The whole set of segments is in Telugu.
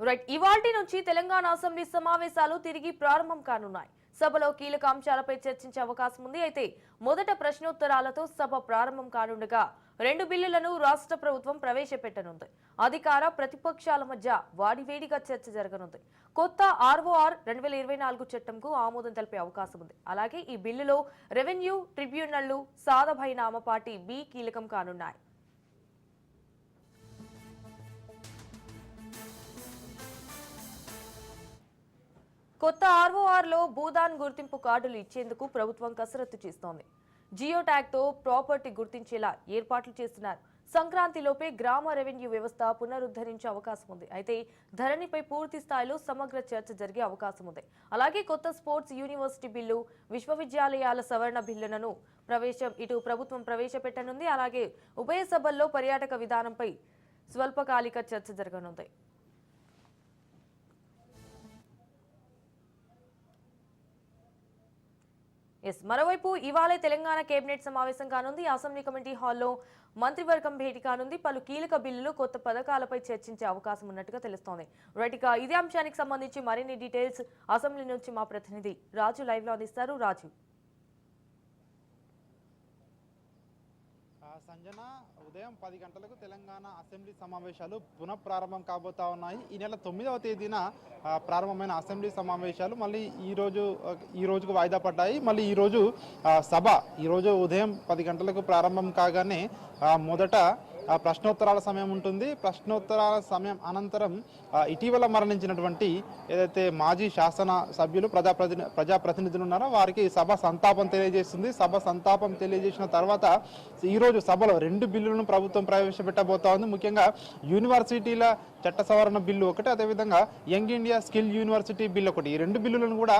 రైట్ ఇవాల్టి నుంచి తెలంగాణ అసెంబ్లీ సమావేశాలు తిరిగి ప్రారంభం కానున్నాయి. సభలో కీలక అంశాలపై చర్చించే అవకాశం ఉంది. అయితే మొదట ప్రశ్నోత్తరాలతో సభ ప్రారంభం కానుండగా రెండు బిల్లులను రాష్ట్ర ప్రభుత్వం ప్రవేశపెట్టనుంది. అధికార ప్రతిపక్షాల మధ్య వాడివేడిగా చర్చ జరగనుంది. కొత్త ఆర్ఓఆర్ రెండు వేల ఇరవై నాలుగు చట్టంకు ఆమోదం తెలిపే అవకాశం ఉంది. అలాగే ఈ బిల్లులో రెవెన్యూ ట్రిబ్యునళ్ళు సాధభై నామపాటి బి కీలకం కానున్నాయి. కొత్త ఆర్ఓఆర్లో భూదాన్ గుర్తింపు కార్డులు ఇచ్చేందుకు ప్రభుత్వం కసరత్తు చేస్తోంది. జియో ట్యాగ్తో ప్రాపర్టీ గుర్తించేలా ఏర్పాట్లు చేస్తున్నారు. సంక్రాంతిలోపే గ్రామ రెవెన్యూ వ్యవస్థ పునరుద్ధరించే అవకాశం ఉంది. అయితే ధరణిపై పూర్తి స్థాయిలో సమగ్ర చర్చ జరిగే అవకాశం ఉంది. అలాగే కొత్త స్పోర్ట్స్ యూనివర్సిటీ బిల్లు విశ్వవిద్యాలయాల సవరణ బిల్లులను ప్రవేశం ఇటు ప్రభుత్వం ప్రవేశపెట్టనుంది. అలాగే ఉభయ సభల్లో పర్యాటక విధానంపై స్వల్పకాలిక చర్చ జరగనుంది. ఎస్ మరోవైపు ఇవాళే తెలంగాణ కేబినెట్ సమావేశం కానుంది. అసెంబ్లీ కమిటీ హాల్లో మంత్రివర్గం భేటీ కానుంది. పలు కీలక బిల్లులు కొత్త పథకాలపై చర్చించే అవకాశం ఉన్నట్టుగా తెలుస్తోంది. రైట్ ఇక ఇదే అంశానికి సంబంధించి మరిన్ని డీటెయిల్స్ అసెంబ్లీ నుంచి మా ప్రతినిధి రాజు లైవ్లో అందిస్తారు. రాజు. సంజన ఉదయం పది గంటలకు తెలంగాణ అసెంబ్లీ సమావేశాలు పునఃప్రారంభం కాబోతా ఉన్నాయి. ఈ నెల తొమ్మిదవ తేదీన ప్రారంభమైన అసెంబ్లీ సమావేశాలు మళ్ళీ ఈరోజు ఈ రోజుకు వాయిదా పడ్డాయి. మళ్ళీ ఈరోజు సభ ఈరోజు ఉదయం పది గంటలకు ప్రారంభం కాగానే మొదట ప్రశ్నోత్తరాల సమయం ఉంటుంది. ప్రశ్నోత్తరాల సమయం అనంతరం ఇటీవల మరణించినటువంటి ఏదైతే మాజీ శాసన సభ్యులు ప్రజాప్రతిని ప్రజాప్రతినిధులు ఉన్నారో వారికి సభ సంతాపం తెలియజేస్తుంది. సభ సంతాపం తెలియజేసిన తర్వాత ఈరోజు సభలో రెండు బిల్లులను ప్రభుత్వం ప్రవేశపెట్టబోతా ఉంది. ముఖ్యంగా యూనివర్సిటీల చట్ట సవరణ బిల్లు ఒకటి అదేవిధంగా young India skill university bill ఒకటి. ఈ రెండు బిల్లులను కూడా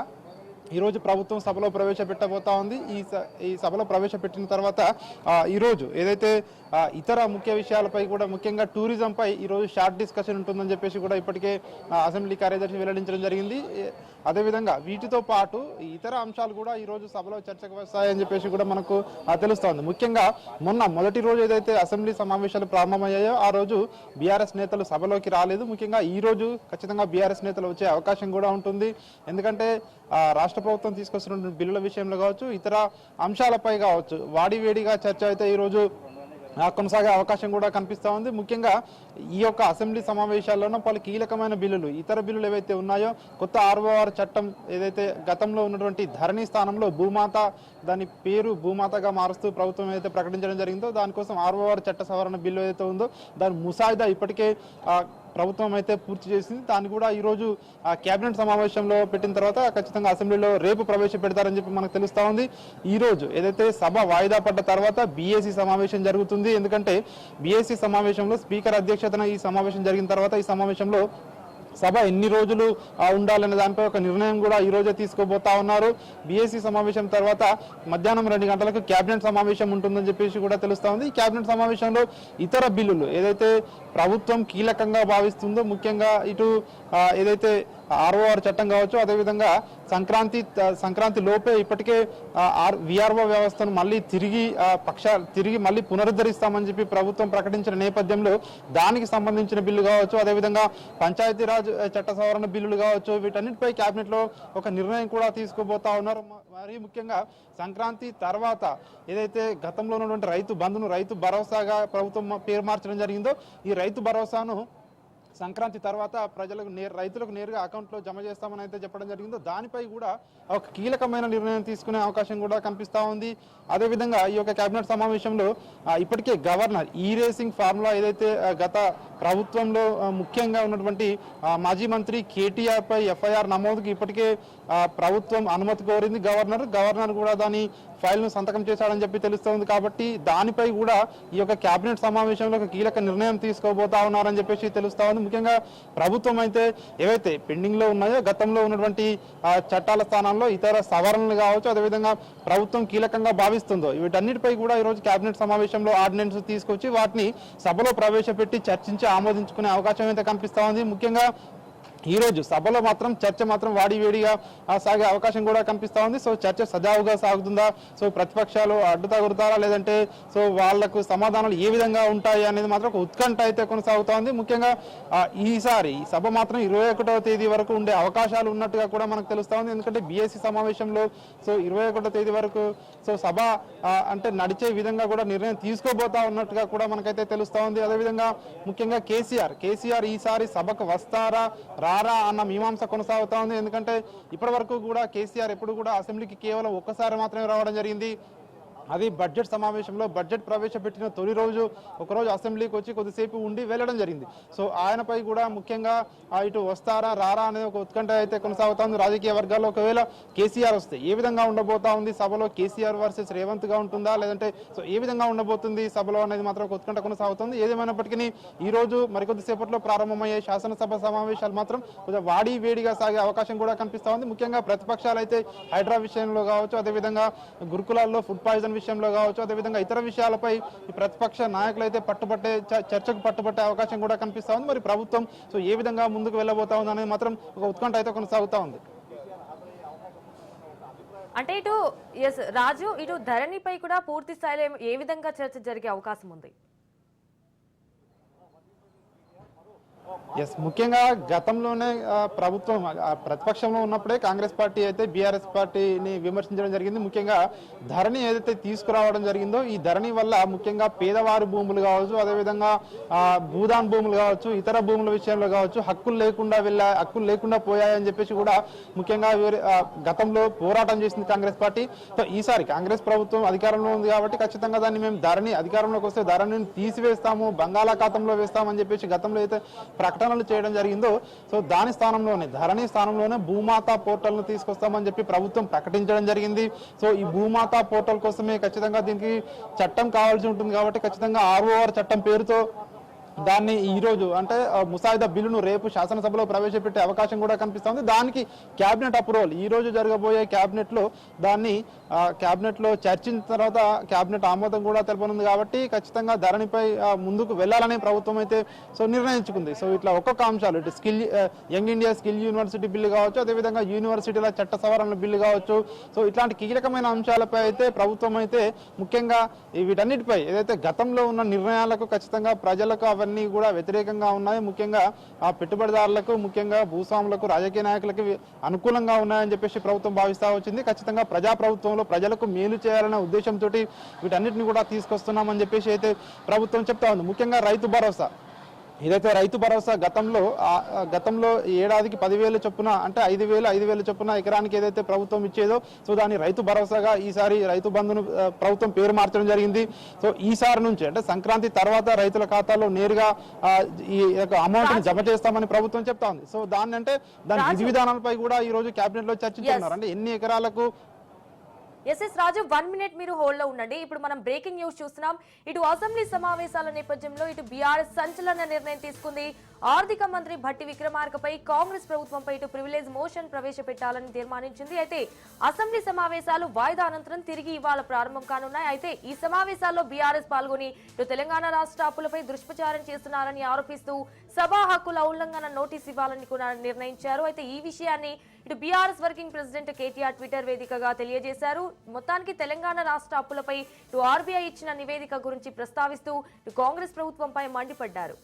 ఈరోజు ప్రభుత్వం సభలో ప్రవేశపెట్టబోతా ఉంది. ఈ స- ఈ సభలో ప్రవేశపెట్టిన తర్వాత ఈరోజు ఏదైతే ఇతర ముఖ్య విషయాలపై కూడా ముఖ్యంగా టూరిజంపై ఈరోజు షార్ట్ డిస్కషన్ ఉంటుందని చెప్పేసి కూడా ఇప్పటికే అసెంబ్లీ కార్యదర్శి వెల్లడించడం జరిగింది. అదేవిధంగా వీటితో పాటు ఇతర అంశాలు కూడా ఈరోజు సభలో చర్చకు వస్తాయని చెప్పేసి కూడా మనకు తెలుస్తోంది ముఖ్యంగా మొన్న మొదటి రోజు ఏదైతే అసెంబ్లీ సమావేశాలు ప్రారంభమయ్యాయో ఆ రోజు బీఆర్ఎస్ నేతలు సభలోకి రాలేదు. ముఖ్యంగా ఈ రోజు ఖచ్చితంగా బీఆర్ఎస్ నేతలు వచ్చే అవకాశం కూడా ఉంటుంది. ఎందుకంటే రాష్ట్ర ప్రభుత్వం తీసుకొస్తున్న బిల్లుల విషయంలో కావచ్చు ఇతర అంశాలపై కావచ్చు వాడివేడిగా చర్చ అయితే ఈరోజు కొనసాగే అవకాశం కూడా కనిపిస్తూ ఉంది. ముఖ్యంగా ఈ యొక్క అసెంబ్లీ సమావేశాల్లోనూ పలు కీలకమైన బిల్లులు ఇతర బిల్లులు ఏవైతే ఉన్నాయో కొత్త ఆర్ఓఆర్ చట్టం ఏదైతే గతంలో ఉన్నటువంటి ధరణి స్థానంలో భూమాత దాని పేరు భూమాతగా మారుస్తూ ప్రభుత్వం ఏదైతే ప్రకటించడం జరిగిందో దానికోసం ఆర్ఓఆర్ చట్ట సవరణ బిల్లు ఏదైతే ఉందో దాని ముసాయిదా ఇప్పటికే ప్రభుత్వం అయితే పూర్తి చేసింది. దాన్ని కూడా ఈరోజు ఆ కేబినెట్ సమావేశంలో పెట్టిన తర్వాత ఖచ్చితంగా అసెంబ్లీలో రేపు ప్రవేశపెడతారని చెప్పి మనకు తెలుస్తా ఉంది. ఈరోజు ఏదైతే సభ వాయిదా పడ్డ తర్వాత బీఏసీ సమావేశం జరుగుతుంది. ఎందుకంటే బీఏసీ సమావేశంలో స్పీకర్ అధ్యక్షతన ఈ సమావేశం జరిగిన తర్వాత ఈ సమావేశంలో సభ ఎన్ని రోజులు ఉండాలనే దానిపై ఒక నిర్ణయం కూడా ఈ రోజే తీసుకోబోతా ఉన్నారు. బీఎస్సీ సమావేశం తర్వాత మధ్యాహ్నం రెండు గంటలకు కేబినెట్ సమావేశం ఉంటుందని చెప్పేసి కూడా తెలుస్తా ఉంది. ఈ కేబినెట్ సమావేశంలో ఇతర బిల్లులు ఏదైతే ప్రభుత్వం కీలకంగా భావిస్తుందో ముఖ్యంగా ఇటు ఏదైతే ఆర్ఓఆర్ చట్టం కావచ్చు అదేవిధంగా సంక్రాంతి సంక్రాంతి లోపే ఇప్పటికే ఆర్ విఆర్ఓ వ్యవస్థను మళ్ళీ తిరిగి పక్ష తిరిగి మళ్ళీ పునరుద్ధరిస్తామని చెప్పి ప్రభుత్వం ప్రకటించిన నేపథ్యంలో దానికి సంబంధించిన బిల్లు కావచ్చు అదేవిధంగా పంచాయతీరాజ్ చట్ట సవరణ బిల్లులు కావచ్చు వీటన్నిటిపై క్యాబినెట్లో ఒక నిర్ణయం కూడా తీసుకోబోతా ఉన్నారు. మరీ ముఖ్యంగా సంక్రాంతి తర్వాత ఏదైతే గతంలో ఉన్నటువంటి రైతు బంధును రైతు భరోసాగా ప్రభుత్వం పేరు మార్చడం జరిగిందో ఈ రైతు భరోసాను సంక్రాంతి తర్వాత ప్రజలకు నేర్ రైతులకు నేరుగా అకౌంట్లో జమ చేస్తామని అయితే చెప్పడం జరిగిందో దానిపై కూడా ఒక కీలకమైన నిర్ణయం తీసుకునే అవకాశం కూడా కనిపిస్తూ ఉంది. అదేవిధంగా ఈ యొక్క కేబినెట్ సమావేశంలో ఇప్పటికే గవర్నర్ ఈ రేసింగ్ ఫార్ములా ఏదైతే గత ప్రభుత్వంలో ముఖ్యంగా ఉన్నటువంటి మాజీ మంత్రి కేటీఆర్ పై ఎఫ్ఐఆర్ నమోదుకు ఇప్పటికే ప్రభుత్వం అనుమతి కోరింది. గవర్నర్ గవర్నర్ కూడా దాని ఫైల్ను సంతకం చేశాడని చెప్పి తెలుస్తోంది కాబట్టి దానిపై కూడా ఈ యొక్క కేబినెట్ సమావేశంలో ఒక కీలక నిర్ణయం తీసుకోబోతా ఉన్నారని చెప్పేసి తెలుస్తా ఉంది ముఖ్యంగా ప్రభుత్వం అయితే ఏవైతే పెండింగ్లో ఉన్నాయో గతంలో ఉన్నటువంటి చట్టాల స్థానంలో ఇతర సవరణలు కావచ్చు అదేవిధంగా ప్రభుత్వం కీలకంగా భావిస్తుందో వీటన్నిటిపై కూడా ఈరోజు కేబినెట్ సమావేశంలో ఆర్డినెన్స్ తీసుకొచ్చి వాటిని సభలో ప్రవేశపెట్టి చర్చించి ఆమోదించుకునే అవకాశం అయితే కనిపిస్తూ ఉంది. ముఖ్యంగా ఈ రోజు సభలో మాత్రం చర్చ మాత్రం వాడి వేడిగా సాగే అవకాశం కూడా కనిపిస్తూ ఉంది. సో చర్చ సజావుగా సాగుతుందా? సో ప్రతిపక్షాలు అడ్డు తగులుతారా లేదంటే సో వాళ్ళకు సమాధానాలు ఏ విధంగా ఉంటాయి అనేది మాత్రం ఒక ఉత్కంఠ అయితే కొనసాగుతూ ఉంది. ముఖ్యంగా ఈసారి సభ మాత్రం ఇరవై ఒకటవ తేదీ వరకు ఉండే అవకాశాలు ఉన్నట్టుగా కూడా మనకు తెలుస్తూ ఉంది. ఎందుకంటే బీఎస్సీ సమావేశంలో సో ఇరవై ఒకటో తేదీ వరకు సో సభ అంటే నడిచే విధంగా కూడా నిర్ణయం తీసుకోబోతా ఉన్నట్టుగా కూడా మనకైతే తెలుస్తూ ఉంది. అదేవిధంగా ముఖ్యంగా కేసీఆర్ కేసీఆర్ ఈసారి సభకు వస్తారా రారా అన్న మీమాంస కొనసాగుతూ ఉంది. ఎందుకంటే ఇప్పటి వరకు కూడా కేసీఆర్ ఎప్పుడు కూడా అసెంబ్లీకి కేవలం ఒక్కసారి మాత్రమే రావడం జరిగింది. అది బడ్జెట్ సమావేశంలో బడ్జెట్ ప్రవేశపెట్టిన తొలి రోజు ఒకరోజు అసెంబ్లీకి వచ్చి కొద్దిసేపు ఉండి వెళ్ళడం జరిగింది. సో ఆయనపై కూడా ముఖ్యంగా ఇటు వస్తారా రారా అనేది ఒక ఉత్కంఠ అయితే కొనసాగుతోంది. రాజకీయ వర్గాల్లో ఒకవేళ కేసీఆర్ వస్తే ఏ విధంగా ఉండబోతా ఉంది? సభలో కేసీఆర్ వర్సెస్ రేవంత్గా ఉంటుందా? లేదంటే సో ఏ విధంగా ఉండబోతుంది సభలో అనేది మాత్రం ఒక ఉత్కంఠ కొనసాగుతుంది. ఏదేమైనప్పటికీ ఈ రోజు మరికొద్దిసేపట్లో ప్రారంభమయ్యే శాసనసభ సమావేశాలు మాత్రం కొంచెం వాడి వేడిగా సాగే అవకాశం కూడా కనిపిస్తూ ఉంది. ముఖ్యంగా ప్రతిపక్షాలు అయితే హైడ్రా విషయంలో కావచ్చు అదేవిధంగా గురుకులాల్లో ఫుడ్ పాయిజన్ విషయంలో కావచ్చు అదేవిధంగా ఇతర విషయాలపై ప్రతిపక్ష నాయకులు అయితే పట్టుబట్టే చర్చకు పట్టుబట్టే అవకాశం కూడా కనిపిస్తా ఉంది. మరి ప్రభుత్వం సో ఏ విధంగా ముందుకు వెళ్ళబోతా ఉంది అనేది మాత్రం ఒక ఉత్కంఠ అయితే కొనసాగుతా ఉంది. అంటే ఇటు ఎస్ రాజు ఇటు ధరణిపై కూడా పూర్తి స్థాయిలో ఏ విధంగా చర్చ జరిగే అవకాశం ఉంది? ఎస్ ముఖ్యంగా గతంలోనే ప్రభుత్వం ప్రతిపక్షంలో ఉన్నప్పుడే కాంగ్రెస్ పార్టీ అయితే బీఆర్ఎస్ పార్టీని విమర్శించడం జరిగింది. ముఖ్యంగా ధరణి ఏదైతే తీసుకురావడం జరిగిందో ఈ ధరణి వల్ల ముఖ్యంగా పేదవారి భూములు కావచ్చు అదేవిధంగా భూదాన్ భూములు కావచ్చు ఇతర భూముల విషయంలో కావచ్చు హక్కులు లేకుండా వెళ్ళా హక్కులు లేకుండా పోయాయని చెప్పేసి కూడా ముఖ్యంగా గతంలో పోరాటం చేసింది కాంగ్రెస్ పార్టీ. సో ఈసారి కాంగ్రెస్ ప్రభుత్వం అధికారంలో ఉంది కాబట్టి ఖచ్చితంగా దాన్ని మేము ధరణి అధికారంలోకి వస్తే ధరణిని తీసివేస్తాము బంగాళాఖాతంలో వేస్తామని చెప్పేసి గతంలో అయితే ప్రకటనలు చేయడం జరిగిందో సో దాని స్థానంలోనే ధరణి స్థానంలోనే భూమాత పోర్టల్ను తీసుకొస్తామని చెప్పి ప్రభుత్వం ప్రకటించడం జరిగింది. సో ఈ భూమాత పోర్టల్ కోసమే ఖచ్చితంగా దీనికి చట్టం కావాల్సి ఉంటుంది కాబట్టి ఖచ్చితంగా ఆర్ఓఆర్ చట్టం పేరుతో దాన్ని ఈ రోజు అంటే ముసాయిదా బిల్లును రేపు శాసనసభలో ప్రవేశపెట్టే అవకాశం కూడా కనిపిస్తుంది. దానికి కేబినెట్ అప్రూవల్ ఈ రోజు జరగబోయే క్యాబినెట్లో దాన్ని క్యాబినెట్లో చర్చించిన తర్వాత కేబినెట్ ఆమోదం కూడా తెలపనుంది కాబట్టి ఖచ్చితంగా ధరణిపై ముందుకు వెళ్ళాలని ప్రభుత్వం అయితే సో నిర్ణయించుకుంది. సో ఇట్లా ఒక్కొక్క అంశాలు ఇటు skill young India skill university bill కావచ్చు అదేవిధంగా యూనివర్సిటీల చట్ట సవరణ బిల్లు కావచ్చు. సో ఇట్లాంటి కీలకమైన అంశాలపై అయితే ప్రభుత్వం అయితే ముఖ్యంగా వీటన్నిటిపై ఏదైతే గతంలో ఉన్న నిర్ణయాలకు ఖచ్చితంగా ప్రజలకు అవన్నీ కూడా వ్యతిరేకంగా ఉన్నాయి. ముఖ్యంగా ఆ పెట్టుబడిదారులకు ముఖ్యంగా భూస్వాములకు రాజకీయ నాయకులకు అనుకూలంగా ఉన్నాయని చెప్పేసి ప్రభుత్వం భావిస్తా వచ్చింది. ఖచ్చితంగా ప్రజా ప్రభుత్వంలో ప్రజలకు మేలు చేయాలనే ఉద్దేశంతో వీటన్నిటిని కూడా తీసుకొస్తున్నామని చెప్పేసి అయితే ప్రభుత్వం చెప్తా ఉంది. ముఖ్యంగా రైతు భరోసా. ఏదైతే రైతు భరోసా గతంలో గతంలో ఏడాదికి పదివేలు చొప్పున అంటే ఐదు వేలు ఐదు వేలు చొప్పున ఎకరానికి ఏదైతే ప్రభుత్వం ఇచ్చేదో సో దాన్ని రైతు భరోసాగా ఈసారి రైతు బంధును ప్రభుత్వం పేరు మార్చడం జరిగింది. సో ఈసారి నుంచి అంటే సంక్రాంతి తర్వాత రైతుల ఖాతాలో నేరుగా ఈ యొక్క అమౌంట్ని జమ చేస్తామని ప్రభుత్వం చెప్తా ఉంది. సో దాన్ని అంటే దాని విధి విధానాలపై కూడా ఈ రోజు కేబినెట్లో చర్చించున్నారు అంటే ఎన్ని ఎకరాలకు S S Raju one minute మీరు హోల్డ్లో ఉండండి. ఇప్పుడు మనం బ్రేకింగ్ న్యూస్ చూస్తున్నాం. ఇటు అసెంబ్లీ సమావేశాల నేపథ్యంలో ఇటు బీఆర్ఎస్ సంచలన నిర్ణయం తీసుకుంది. ఆర్థిక మంత్రి భట్టి విక్రమార్కపై కాంగ్రెస్ ప్రభుత్వంపై ఇటు ప్రివిలేజ్ మోషన్ ప్రవేశపెట్టాలని తీర్మానించింది. అయితే అసెంబ్లీ సమావేశాలు వాయిదా అనంతరం తిరిగి ఇవాళ ప్రారంభం కానున్నాయి. అయితే ఈ సమావేశాల్లో బీఆర్ఎస్ పాల్గొని ఇటు తెలంగాణ రాష్ట్ర అప్పులపై దుష్ప్రచారం చేస్తున్నారని ఆరోపిస్తూ సభా హక్కుల ఉల్లంఘన నోటీస్ ఇవ్వాలని కూడా నిర్ణయించారు. అయితే ఈ విషయాన్ని ఇటు BRS working president KTR Twitter వేదికగా తెలియజేశారు. మొత్తానికి తెలంగాణ రాష్ట్ర అప్పులపై ఇటు ఆర్బీఐ ఇచ్చిన నివేదిక గురించి ప్రస్తావిస్తూ ఇటు కాంగ్రెస్ ప్రభుత్వంపై మండిపడ్డారు.